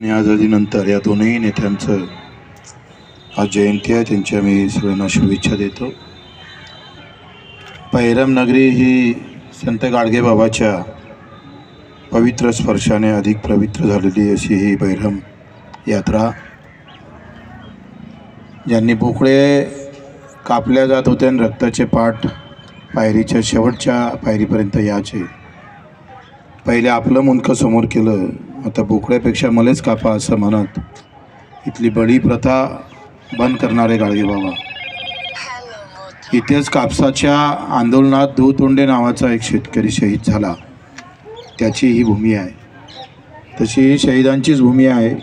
आणि आझादीनंतर या दोन्ही नेत्यांचं आज जयंती आहे त्यांच्या मी सगळ्यांना शुभेच्छा देतो. पहिरम नगरी ही संत गाडगेबाबाच्या पवित्र स्पर्शाने अधिक पवित्र झालेली अशी ही बैरम यात्रा. ज्यांनी बोकळे कापल्या जात होते आणि रक्ताचे पाठ पायरीच्या शेवटच्या पायरीपर्यंत याचे पहिले आपलं मुंडकं समोर केलं आता बोकड्यापेक्षा मलेच कापा असं म्हणत इथली बळी प्रथा बंद करणारे गाडगेबाबा इथेच कापसाच्या आंदोलनात दूतोंडे नावाचा एक शेतकरी शहीद झाला. त्याची ही भूमी आहे. तशी ही शहीदांचीच भूमी आहे.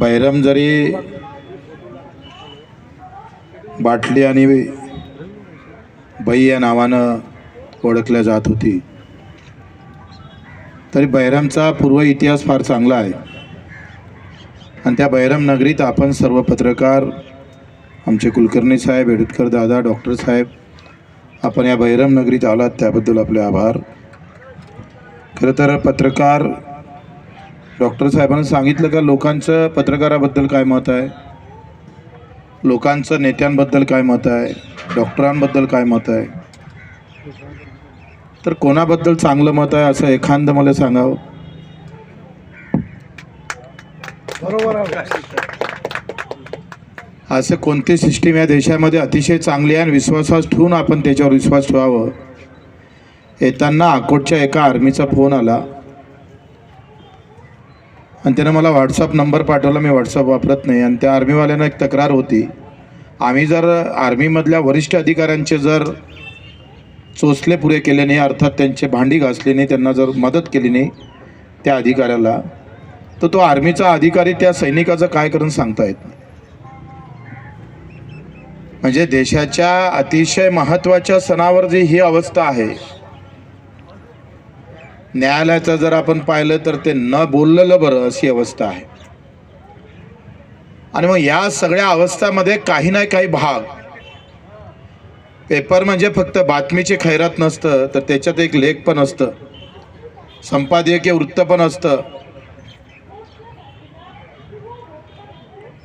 बैरम जरी बाटली आणि बै या नावानं ओळखल्या जात होती तरी बैरामचा पूर्व इतिहास फार चांगला आहे. आणि त्या बैराम नगरीत आपण सर्व पत्रकार आमचे कुलकर्णी साहेब एडुटकर दादा डॉक्टर साहेब आपण या बैराम नगरीत आलात त्याबद्दल आपले आभार. खरं तर पत्रकार डॉक्टर साहेबांनी सांगितलं का लोकांचं पत्रकाराबद्दल काय मत आहे? लोकांचं नेत्यांबद्दल काय मत आहे? डॉक्टरांबद्दल काय मत आहे? तर कोणाबद्दल चांगलं मत आहे असं एखादं मला सांगावं? असं कोणती सिस्टीम या देशामध्ये अतिशय चांगली आहे आणि विश्वासास ठेवून आपण त्याच्यावर विश्वास ठेवावं? येताना अकोटच्या एका आर्मीचा फोन आला. आणि त्यानं मला व्हॉट्सअप नंबर पाठवला. मी व्हॉट्सअप वापरत नाही. आणि त्या आर्मीवाल्यांना एक तक्रार होती. आम्ही जर आर्मीमधल्या वरिष्ठ अधिकाऱ्यांचे जर चोचले पुरे केले नाही अर्थात त्यांचे भांडी घासली नाही त्यांना जर मदत केली नाही त्या अधिकाऱ्याला तर तो आर्मीचा अधिकारी त्या सैनिकाचं काय करून सांगता येत नाही. म्हणजे देशाच्या अतिशय महत्त्वाच्या सणावर जी ही अवस्था आहे न्यायालयाचं जर आपण पाहिलं तर ते न बोललेलं बरं अशी अवस्था आहे. आणि मग या सगळ्या अवस्थामध्ये काही ना काही भाग पेपर म्हणजे फक्त बातमीचे खैरात नसतं तर त्याच्यात एक लेख पण असतं. संपादकीय वृत्त पण असतं.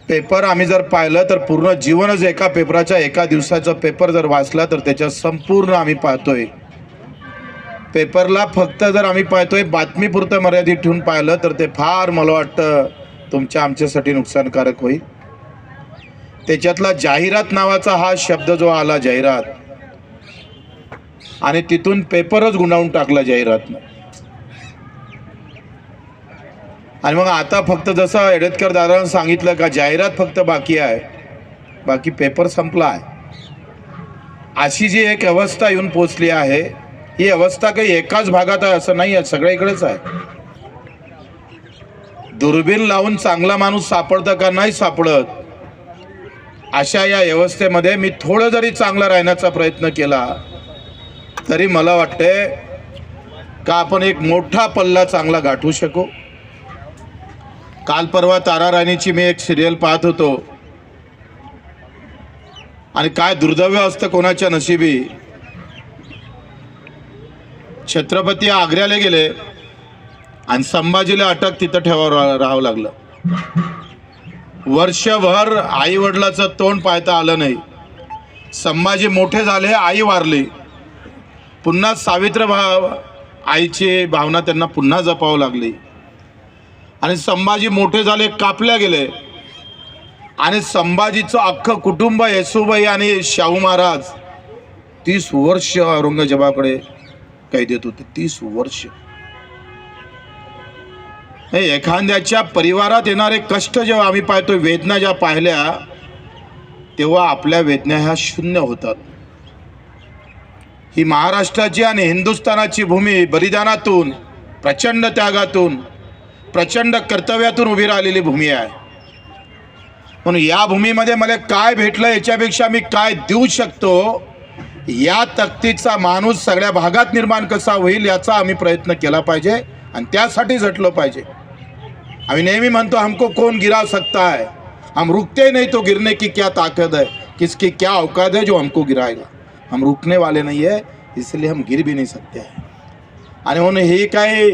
पेपर आम्ही जर पाहिलं तर पूर्ण जीवनच एका पेपराच्या एका दिवसाचा पेपर जर वाचला तर त्याच्यात संपूर्ण आम्ही पाहतोय. पेपरला फक्त जर आम्ही पाहतोय बातमीपुरतं मर्यादित ठेवून पाहिलं तर ते फार मला वाटतं तुमच्या आमच्यासाठी नुकसानकारक होईल. त्याच्यातला जाहिरात नावाचा हा शब्द जो आला जाहिरात आणि तिथून पेपरच गुंडाळून टाकला जाहिरातनं आणि मग आता फक्त जसं एडेतकर दादानं सांगितलं का जाहिरात फक्त बाकी आहे बाकी पेपर संपला आहे अशी जी एक अवस्था येऊन पोचली आहे ही अवस्था काही एकाच भागात आहे असं नाही आहे सगळीकडेच आहे. दुर्बीण लावून चांगला माणूस सापडतं का नाही सापडत अशा या व्यवस्थेमध्ये मी थोडं जरी चांगलं राहण्याचा प्रयत्न केला तरी मला वाटते का आपण एक मोठा पल्ला चांगला गाठू शकू? काल परवा तारा राणीची मी एक सिरियल पाहत होतो. आणि काय दुर्दैव असतं कोणाच्या नशिबी? छत्रपती आग्र्याला गेले आणि संभाजीला अटक तिथं ठेवावं राहावं लागलं. वर्षभर आई वडिलाचं तोंड पाहता आलं नाही. संभाजी मोठे झाले आई वारली. पुन्हा सावित्र भाव आईची भावना त्यांना पुन्हा जपावं लागली. आणि संभाजी मोठे झाले कापल्या गेले. आणि संभाजीचं अख्खं कुटुंब येसुबाई आणि शाहू महाराज तीस वर्ष औरंगजेबाकडे कैदेत होते तीस वर्ष. एखाद्याच्या परिवारात येणारे कष्ट जेव्हा आम्ही पाहतो वेदना ज्या पाहिल्या तेव्हा आपल्या वेदना ह्या शून्य होतात. ही महाराष्ट्राची आणि हिंदुस्थानाची भूमी बलिदानातून प्रचंड त्यागातून प्रचंड कर्तव्यातून उभी राहिलेली भूमी आहे. म्हणून या भूमीमध्ये मला काय भेटलं याच्यापेक्षा मी काय देऊ शकतो या तक्तीचा माणूस सगळ्या भागात निर्माण कसा होईल याचा आम्ही प्रयत्न केला पाहिजे आणि त्यासाठी झटलो पाहिजे. आम्ही नेहमी म्हणतो हमको कौन गिरा सकता है। हम रुकते नहीं तो गिरने की क्या ताकत है? किसकी क्या औकात है जो हमको गिराएगा? हम रुकने वाले नहीं है इसलिए हम गिर भी नहीं सकते हैं। आणि म्हणून हे काय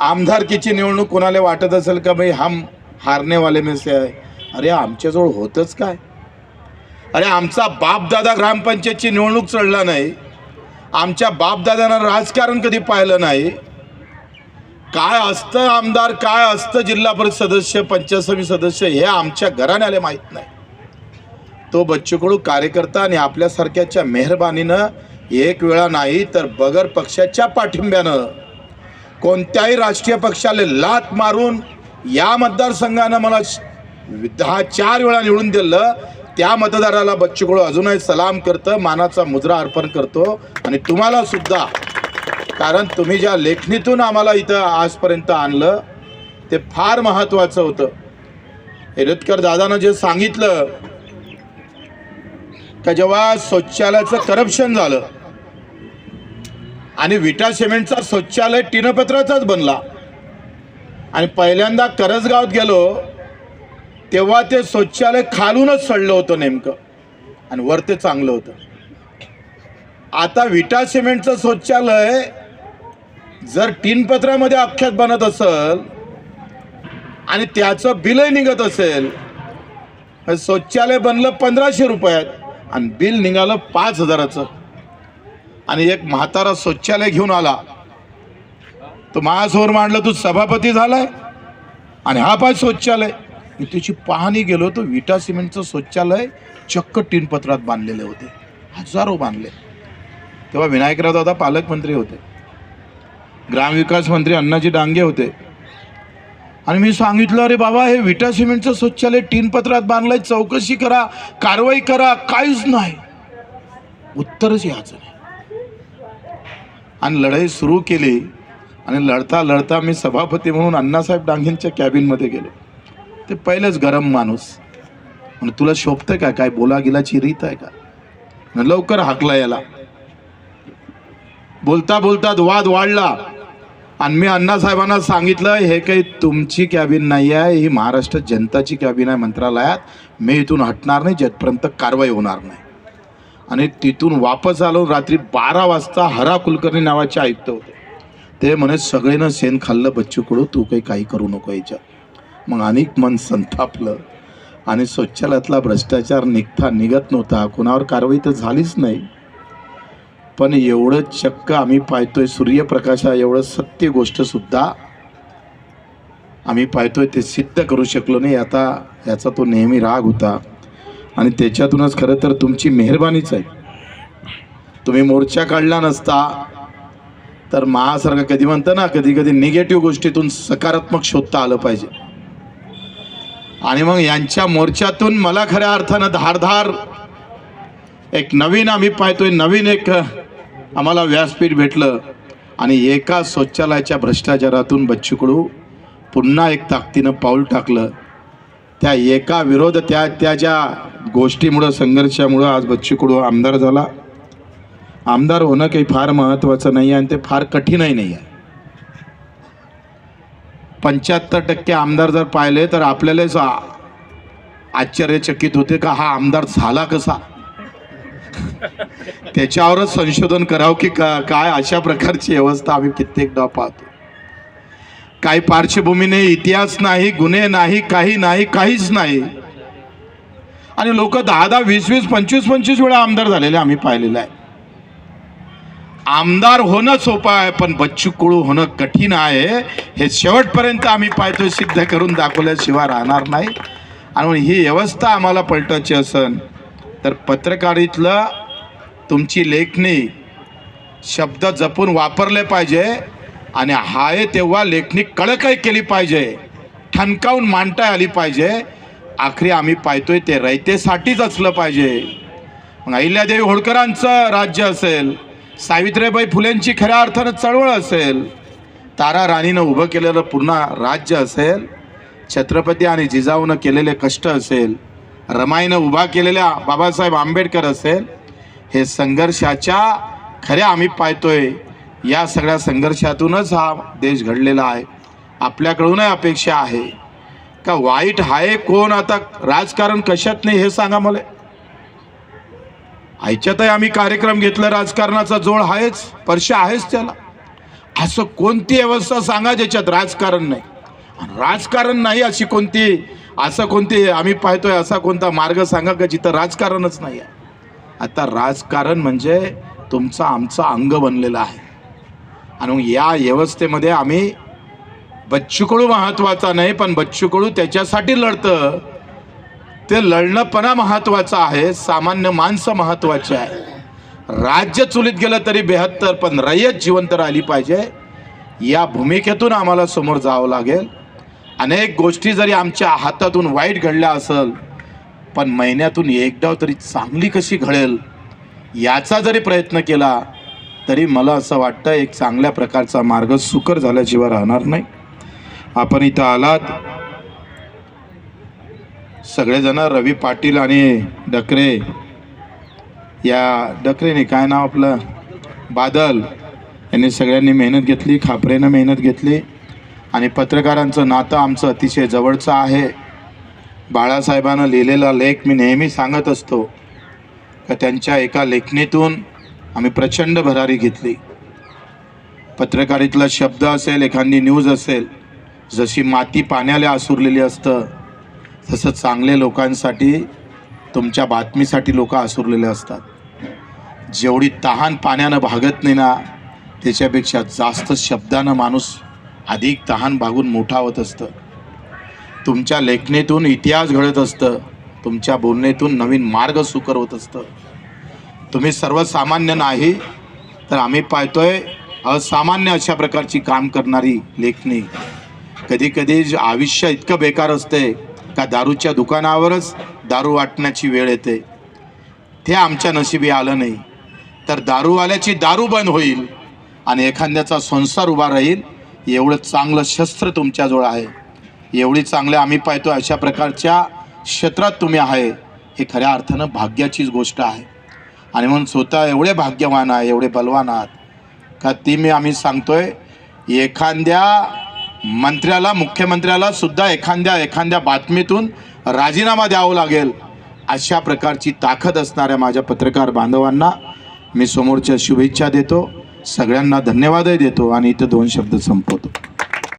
आमदारकीची निवडणूक कोणाला वाटत असेल का भाई हम हारने वाले में से आहे अरे आमच्याजवळ होतच काय? अरे आमचा बापदादा ग्रामपंचायतची निवडणूक चढला नाही. आमच्या बापदादानं राजकारण कधी पाहिलं नाही. काय असतं आमदार काय असतं जिल्हा परिषद सदस्य पंचायत समिती सदस्य हे आमच्या घराण्याला माहीत नाही. तो बच्चूकडू कार्यकर्ता आणि आपल्यासारख्याच्या मेहरबानीनं एक वेळा नाही तर बगर पक्षाच्या पाठिंब्यानं कोणत्याही राष्ट्रीय पक्षाला लात मारून या मतदारसंघानं मला श- दहा चार वेळा निवडून दिलं. त्या मतदाराला बच्चूकडू अजूनही सलाम करतं मानाचा मुद्रा अर्पण करतो आणि तुम्हाला सुद्धा कारण तुम्ही ज्या लेखणीतून आम्हाला इथं आजपर्यंत आणलं ते फार महत्त्वाचं होतं. हेरतकर दादानं जे सांगितलं का जेव्हा शौचालयाचं करप्शन झालं आणि विटा सिमेंटचा शौचालय टिनपत्राचाच बनला आणि पहिल्यांदा करजगावात गेलो तेव्हा ते शौचालय खालूनच सडलं होतं नेमकं आणि वर ते चांगलं होतं. आता विटा सिमेंटचं शौचालय जर टिनपत्रामध्ये आख्यात बनत असेल आणि त्याचं बिलही निघत असेल शौचालय बनलं पंधराशे रुपयात आणि बिल निघालं पाच हजाराचं. आणि एक म्हातारा शौचालय घेऊन आला. तो माझ्यासमोर मांडलं तू सभापती झालाय आणि हा पाय शौचालय. मी त्याची पाहणी गेलो तो विटा सिमेंटचं शौचालय चक्क टिनपत्रात बांधलेले होते. हजारो बांधले. तेव्हा विनायकराव दादा पालकमंत्री होते. ग्रामविकास मंत्री अण्णाजी डांगे होते. आणि मी सांगितलं अरे बाबा हे विटा सिमेंटचं शौचालय टीन पत्रात बांधलंय चौकशी करा कारवाई करा काहीच नाही. उत्तरच याचं नाही. आणि लढाई सुरू केली. आणि लढता लढता मी सभापती म्हणून अण्णासाहेब डांगेंच्या कॅबिनमध्ये गेलो. ते पहिलेच गरम माणूस. म्हणजे तुला शोभतं का? काय बोला गिलाची रीत आहे का? लवकर हाकला याला. बोलता बोलता वाद वाढला. आणि मी अण्णासाहेबांना सांगितलं हे काही तुमची कॅबिन नाही आहे ही महाराष्ट्र जनताची कॅबिन आहे मंत्रालयात. मी इथून हटणार नाही जेथपर्यंत कारवाई होणार नाही. आणि तिथून वापस आलो रात्री बारा वाजता हरा कुलकर्णी नावाचे आयुक्त होते. ते म्हणे सगळेनं शेण खाल्लं बच्चू कडू तू काही काही करू नको याच्यात. मग अनेक मन संतापलं. आणि शौचालयातला भ्रष्टाचार निघता निघत नव्हता. कोणावर कारवाई तर झालीच नाही. पण एवढं चक्क आम्ही पाहतोय सूर्यप्रकाशा एवढं सत्य गोष्टसुद्धा आम्ही पाहतोय ते सिद्ध करू शकलो नाही. आता याचा तो नेहमी राग होता. आणि त्याच्यातूनच खरं तर तुमची मेहरबानीच आहे. तुम्ही मोर्चा काढला नसता तर महासारखं कधी म्हणतं ना कधी कधी निगेटिव्ह गोष्टीतून सकारात्मक शोधता आलं पाहिजे. आणि मग यांच्या मोर्चातून मला खऱ्या अर्थानं धारधार एक नवीन आम्ही पाहतोय नवीन एक आम्हाला व्यासपीठ भेटलं आणि एका शौचालयाच्या भ्रष्टाचारातून बच्चूकडू पुन्हा एक ताकदीनं पाऊल टाकलं. त्या एका विरोध त्या त्या ज्या गोष्टीमुळं संघर्षामुळं आज बच्चूकडू आमदार झाला. आमदार होणं काही फार महत्त्वाचं नाही आहे आणि ते फार कठीणही नाही आहे. पंच्याहत्तर टक्के आमदार जर पाहिले तर आपल्यालाच आश्चर्यचकित होते का हा आमदार झाला कसा? त्याच्यावरच संशोधन करावं की का काय अशा प्रकारची व्यवस्था आम्ही कित्येकदा पाहतो. काही पार्श्वभूमी नाही इतिहास नाही गुन्हे नाही काही नाही काहीच नाही. आणि लोक दहा दहा वीस वीस पंचवीस पंचवीस वेळा आमदार झालेले आम्ही पाहिलेलं आहे. आमदार होणं सोपं आहे पण बच्चू कुळू होणं कठीण आहे. हे शेवटपर्यंत आम्ही पाहतो सिद्ध करून दाखवल्याशिवाय राहणार नाही. आणि ही व्यवस्था आम्हाला पलटायची असन. तर पत्रकारितलं तुमची लेखणी शब्द जपून वापरले पाहिजे आणि हाय तेव्हा लेखणी कळकही केली पाहिजे ठणकावून मांडता आली पाहिजे. आखरी आम्ही पाहतोय ते रयतेसाठीच असलं पाहिजे. मग अहिल्यादेवी होळकरांचं राज्य असेल सावित्रीबाई फुलेंची खऱ्या अर्थानं चळवळ असेल तारा राणीनं उभं केलेलं पुन्हा राज्य असेल छत्रपती आणि जिजाऊनं केलेले कष्ट असेल रमाईनं उभा केलेल्या बाबासाहेब आंबेडकर असेल हे संघर्षाच्या खऱ्या आम्ही पाहतोय. या सगळ्या संघर्षातूनच हा देश घडलेला आहे. आपल्याकडूनही अपेक्षा आहे. का वाईट आहे कोण आता? राजकारण कशात नाही हे सांगा मला. आयच्यातही आम्ही कार्यक्रम घेतला राजकारणाचा जोड आहेच स्पर्श आहेच त्याला. असं कोणती व्यवस्था सांगा ज्याच्यात राजकारण नाही. राजकारण नाही अशी कोणती असं कोणती आम्ही पाहतोय असा कोणता मार्ग सांगा का जिथं राजकारणच नाही आहे? आता राजकारण म्हणजे तुमचा आमचा अंग बनलेला आहे. आणि या व्यवस्थेमध्ये आम्ही बच्चू महत्त्वाचा नाही पण बच्चूकडू त्याच्यासाठी लढतं. ते लढणंपणा महत्त्वाचं आहे सामान्य माणसं महत्त्वाचे आहे. राज्य चुलीत गेलं तरी बेहत्तर पण रयत जिवंत राहिली पाहिजे. या भूमिकेतून आम्हाला समोर जावं लागेल. अनेक गोष्टी जरी आमच्या हातातून वाईट घडल्या असेल पण महिन्यातून एकदा तरी चांगली कशी घडेल याचा जरी प्रयत्न केला तरी मला असं वाटतं एक चांगल्या प्रकारचा मार्ग सुकर झाल्याशिवाय राहणार नाही. आपण इथं आलात. सगळेजण रवी पाटील आणि डकरे. या डकरेने काय नाव आपलं? बादल. यांनी सगळ्यांनी मेहनत घेतली खापरेनं मेहनत घेतली. आणि पत्रकारांचं नातं आमचं अतिशय जवळचं आहे. बाळासाहेबानं लिहिलेला लेख मी नेहमी सांगत असतो. का त्यांच्या एका लेखणीतून आम्ही प्रचंड भरारी घेतली. पत्रकारितला शब्द असेल एखादी न्यूज असेल जशी माती पाण्याला आसुरलेली असतं तसं चांगले लोकांसाठी तुमच्या बातमीसाठी लोक आसुरलेले असतात. जेवढी तहान पाण्यानं भागत नाही ना त्याच्यापेक्षा जास्त शब्दानं माणूस अधिक तहान भागून मोठा होत असतं. तुमच्या लेखणीतून इतिहास घडत असतं. तुमच्या बोलणीतून नवीन मार्ग सुकर होत असतं. तुम्ही सर्वसामान्य नाही तर आम्ही पाहतोय असामान्य अशा प्रकारची काम करणारी लेखणी. कधी कधी जे आयुष्य इतकं बेकार असते का दारूच्या दुकानावरच दारू वाटण्याची वेळ येते. ते आमच्या नशिबी आलं नाही. तर दारूवाल्याची दारू बंद होईल आणि एखाद्याचा संसार उभा राहील एवढं चांगलं शस्त्र तुमच्याजवळ आहे. एवढी चांगले आम्ही पाहतो अशा प्रकारच्या क्षेत्रात तुम्ही आहे. हे खऱ्या अर्थानं भाग्याचीच गोष्ट आहे. आणि म्हणून स्वतः एवढे भाग्यवान आहे एवढे बलवान आहात. का ती मी आम्ही सांगतोय एखाद्या मंत्र्याला मुख्यमंत्र्याला सुद्धा एखाद्या एखाद्या बातमीतून राजीनामा द्यावा लागेल. अशा प्रकारची ताकद असणाऱ्या माझ्या पत्रकार बांधवांना मी समोरच्या शुभेच्छा देतो. सगळ्यांना धन्यवादही देतो आणि इथं दोन शब्द संपवतो.